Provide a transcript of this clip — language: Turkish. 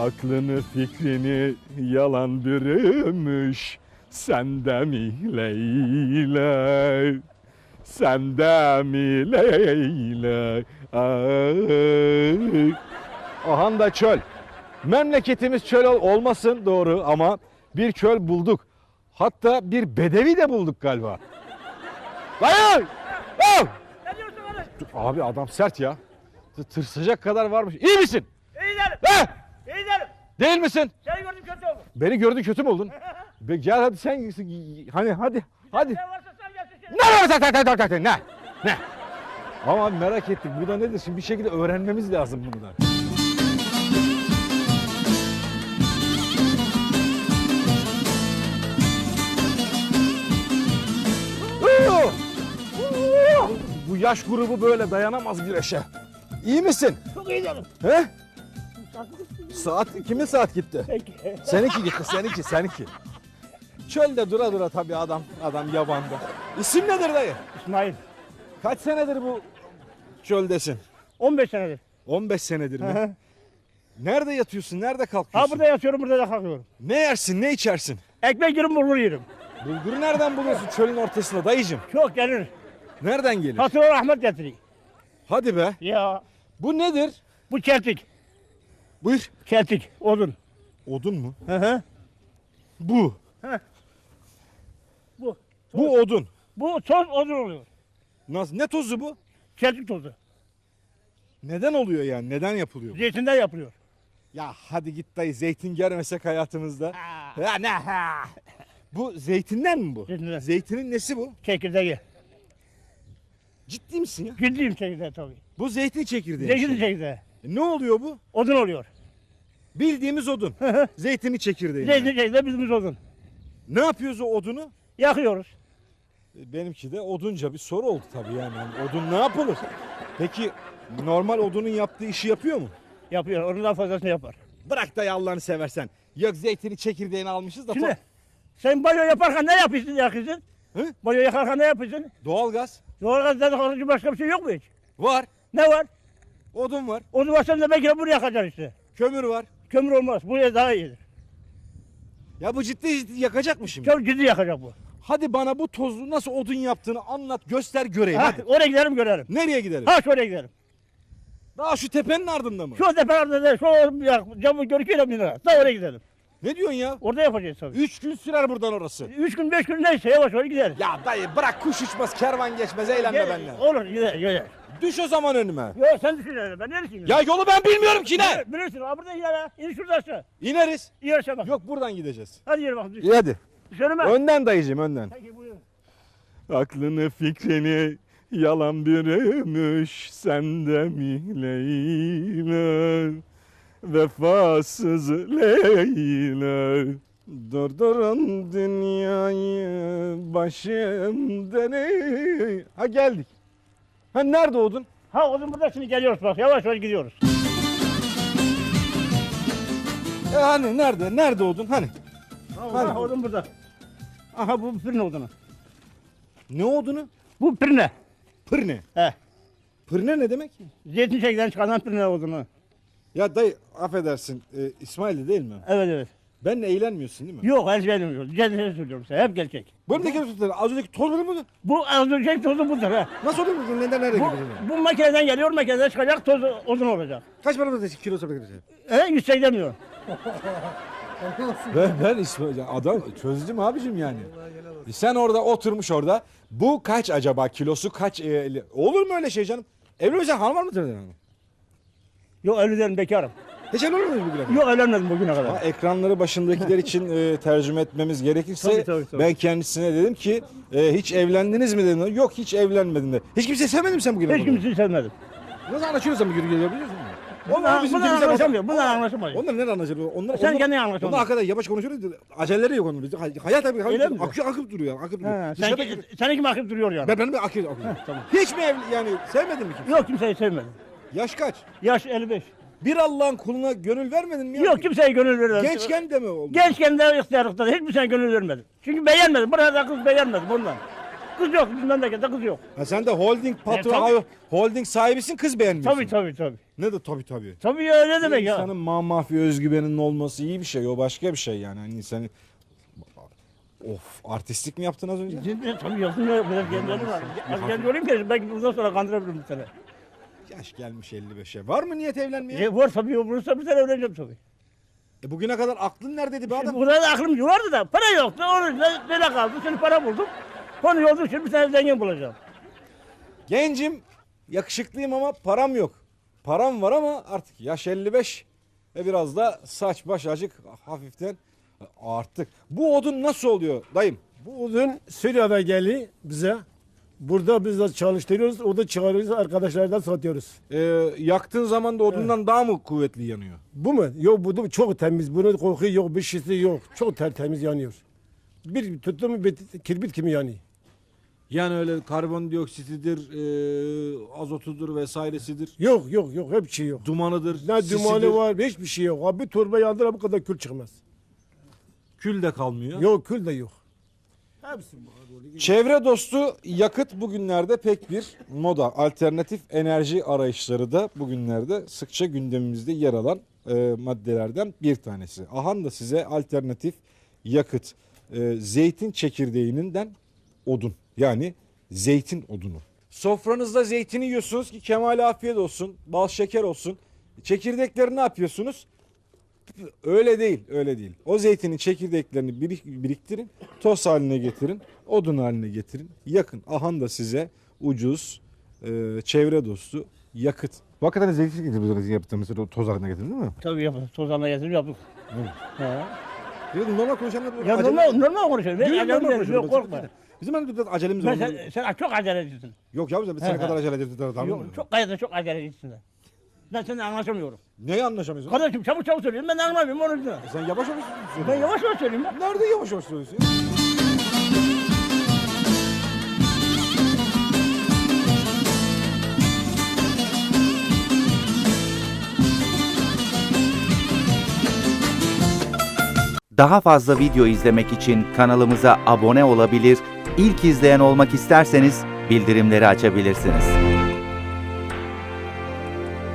Aklını fikrini yalan bürümüş Sende mi Leyla Sende mi Leyla Ay. Ahan da çöl Memleketimiz çöl ol- olmasın doğru ama bir çöl bulduk Hatta bir bedevi de bulduk galiba Dayı! Oh! Ne diyorsun kardeş? Abi adam sert ya Tı- Tırsacak kadar varmış İyi misin? İyi derim. Değil misin? Seni gördüm kötü oldum. Beni gördün kötü mü oldun? Be, gel hadi sen hani hadi hadi. Ne varsa sen gelsin. Ne var tak tak tak tak tak ne? Ne? Ama abi merak ettik. Bu da nedir? Şimdi bir şekilde öğrenmemiz lazım bunu da. Bu yaş grubu böyle dayanamaz güreşe. İyi misin? Çok iyi derim. He? Saat kimin saat gitti? Seninki gitti, seninki, seninki. Çölde dura dura tabii adam, adam yabanda. İsim nedir dayı? İsmail. Kaç senedir bu çöldesin? 15 senedir. 15 senedir mi? hı. Nerede yatıyorsun, nerede ha kalkıyorsun? burada yatıyorum burada da kalkıyorum. Ne yersin, ne içersin? Ekmek yerim bulgur yerim. Bulguru nereden buluyorsun çölün ortasında dayıcım? Çok gelir. Nereden gelir? Hatırı rahmet getiriyor. Hadi be. Ya Bu nedir? bu çeltik. Buyur. Çeltik. Odun. Odun mu? Hı hı. Bu. Bu. Bu odun. Bu toz odun oluyor. Nasıl? Ne tozu bu? Çeltik tozu. Neden oluyor yani? Neden yapılıyor bu? Zeytinden yapılıyor. Ya hadi git dayı zeytin görmesek hayatımızda. Ha. Ya ne ha? Bu zeytinden mi bu? Zeytinden. Zeytinin nesi bu? Çekirdeği. Ciddi misin ya? Ciddiyim çekirdeği tabii. Bu zeytin çekirdeği. Zeytin çekirdeği. E, Ne oluyor bu? Odun oluyor. Bildiğimiz odun. Zeytini çekirdeği. Zeytin çekirdeği bizim odun. Ne yapıyoruz o odunu? Yakıyoruz. E, Benimki de odunca bir soru oldu tabii yani. Yani odun ne yapılır? Peki normal odunun yaptığı işi yapıyor mu? Yapıyor. Onun daha fazlasını yapar. Bırak da Allah'ını seversen. Yok zeytini çekirdeğini almışız da Şimdi sen banyo yaparken ne yapıyorsun yakıyorsun? Hı? Banyo yakarken ne yapıyorsun? doğalgaz Doğalgazdan harici başka bir şey yok mu hiç? var. Ne var? Odun var. O zaman sen de belki de bunu yakacaksın işte. Kömür var. Kömür olmaz. Bu daha iyidir. Ya bu ciddi ciddi yakacak mı şimdi? Çok ciddi yakacak bu. Hadi bana bu tozu nasıl odun yaptığını anlat göster göreyim Ha, hadi. oraya gidelim görelim. Nereye gidelim? Ha şuraya gidelim. Daha şu tepenin ardında mı? Şu tepelerde de şu ya, camı görüküyor bin lira. Daha oraya gidelim. Ne diyorsun ya? Orada yapacağız tabii. Üç gün sürer buradan orası. Üç gün beş gün neyse yavaş yavaş gideriz. Ya dayı bırak kuş uçmaz kervan geçmez eğlenme Gel- benimle. Olur gider gider. Düş o zaman önüme. Yok sen düşün öyle. Ben neresin? Ya yolu ben bilmiyorum ki ne? Bilirsin. Ha burada gider ha. İn şurada aşağı. İneriz. İn aşağı bak. Yok buradan gideceğiz. Hadi yürü bak. Düş. İyi hadi. Düş önüme. Önden dayıcım önden. Peki buyurun. Aklını fikrini yalan bürümüş sende mi Leyla Vefasız Leyla Durdurun dünyayı başımdan ey- Ha geldik. Ha nerede odun? Ha o zaman burada şimdi geliyoruz bak. Yavaş yavaş gidiyoruz. E hani nerede? Nerede odun? Hani? Ha, ha odun burada. Aha bu pirne odunu. Ne odunu? Bu pirne. Pırne. He. Pırne ne demek? Zeytin çekirdeğinden çıkarılan pirne odunu. Ya dayı affedersin e, İsmail'de değil mi? Evet evet. Benle eğlenmiyorsun değil mi? Yok her şey demiyorum. Cennete söylüyorum size. Hep gerçek. Bu önündeki tutar. Az önceki toz mi? Bu az önce tozu budur ha. Nasıl oluyor bu? Neden nerede Bu, gidiyor? bu makineden geliyor makineden çıkacak toz odun olacak. Kaç para mı kilo sabah gidiyor? He 180 milyon. Ben, ben İsmail, ya adam çözdüm abicim yani. Sen orada oturmuş orada. Bu kaç acaba kilosu kaç? e, olur mu öyle şey canım? Evli hanım var mı? Yok evlilerim bekarım. Hiç evli olmadınız bugüne kadar? Yok evlenmedim bugüne kadar. ekranları başındakiler için e, tercüme etmemiz gerekirse Tabii, tabii, tabii. ben kendisine dedim ki e, hiç evlendiniz mi dedim. Yok hiç evlenmedim de. Hiç kimseyi sevmedin mi sen bugüne Hiç kadar? kimseyi sevmedim. Nasıl anlaşıyorsun bu geliyor biliyor musun? Bunlar, bizim bunlar dilimize anlaşamıyor. Bunlar anlaşamıyor. Onlar nereden anlaşır? Onlar, Sen onlar, kendin onlar anlaşamıyorsun. hakikaten yavaş konuşuyoruz. Acelleri yok onların. Hay- Hayat tabii. Öyle mi? Akıyor, akıp duruyor. Akıp duruyor. Ha, sen, gibi- seninki mi akıp duruyor yani? Ben benim bir akıyor. akıyor. tamam. Hiç mi evli yani sevmedin mi kimse? Yok kimseyi sevmedim. Yaş kaç? Yaş 55. Bir Allah'ın kuluna gönül vermedin mi? ya? Yok kimseye gönül vermedim. Gençken de mi oldu? Gençken de ihtiyarlıkta hiçbir şey gönül vermedim. Çünkü beğenmedim. Burada kız beğenmedim bundan. Kız yok. Bizim memlekette kız yok. Ha sen de holding patronu, tabii. holding sahibisin kız beğenmiyorsun. Tabii tabii tabii. Ne de tabii tabii. Tabii ya ne demek ya. İnsanın ma mafya özgüveninin olması iyi bir şey. O başka bir şey yani. Hani insanın... Of artistlik mi yaptın az önce? Şimdi tabii yapsın ya. Biraz genç olayım ki belki bundan sonra kandırabilirim sene. Yaş gelmiş 55'e. Var mı niyet evlenmeye? E, var tabii olursa bir sene evleneceğim tabii. E bugüne kadar aklın neredeydi be adam? Burada da aklım vardı da para yoktu. Onu da böyle kaldı. Şimdi para buldum. Konu yoldu şimdi bir tane zengin bulacağım. Gencim, yakışıklıyım ama param yok. Param var ama artık yaş 55 ve biraz da saç baş acık hafiften arttık. Bu odun nasıl oluyor dayım? Bu odun Suriye'den geliyor bize. Burada biz de çalıştırıyoruz. O da çıkarıyoruz arkadaşlardan satıyoruz. Ee, yaktığın zaman da odundan daha mı kuvvetli yanıyor? Bu mu? Yok bu da çok temiz. Bunun koku yok, bir şeysi yok. Çok tertemiz yanıyor. Bir tuttu mu bit- kirbit gibi yanıyor. Yani öyle karbondioksitidir, e, azotudur vesairesidir, Yok yok yok hep şey yok. dumanıdır, Ne sisidir, dumanı var hiçbir şey yok. Abi bir torba yandıra bu kadar kül çıkmaz. kül de kalmıyor. Yok kül de yok. Çevre dostu yakıt bugünlerde pek bir moda. Alternatif enerji arayışları da bugünlerde sıkça gündemimizde yer alan e, maddelerden bir tanesi. Ahan da size alternatif yakıt. E, zeytin çekirdeğinden odun. Yani zeytin odunu. Sofranızda zeytini yiyorsunuz ki kemal afiyet olsun, bal şeker olsun. Çekirdekleri ne yapıyorsunuz? Öyle değil, öyle değil. O zeytinin çekirdeklerini birik- biriktirin, toz haline getirin, odun haline getirin. Yakın. Ahan da size ucuz, e, çevre dostu yakıt. Hakikaten zeytin getirdik yaptığımız toz haline getirdin değil mi? Tabii yaptık. Tozanla getirip yaptık. He. Normal konuşanlar. Ya normal, normal konuşuyorum. Ben Normal acelem yok, korkma. Bizim hani biraz acelemiz var. sen, sen çok acelecisin. Yok ya sene he. kadar acele. Tamam Yok, çok çok acelecisin. sen. Ben seninle anlaşamıyorum. Neye anlaşamıyorsun? Kardeşim çabuk çabuk söylüyorum ben anlamıyorum onun için. E Sen yavaş yavaş söylüyorsun. Ben yavaş yavaş söyleyeyim ya. Nerede yavaş yavaş söylüyorsun? ya? Daha fazla video izlemek için kanalımıza abone olabilir, ilk izleyen olmak isterseniz bildirimleri açabilirsiniz.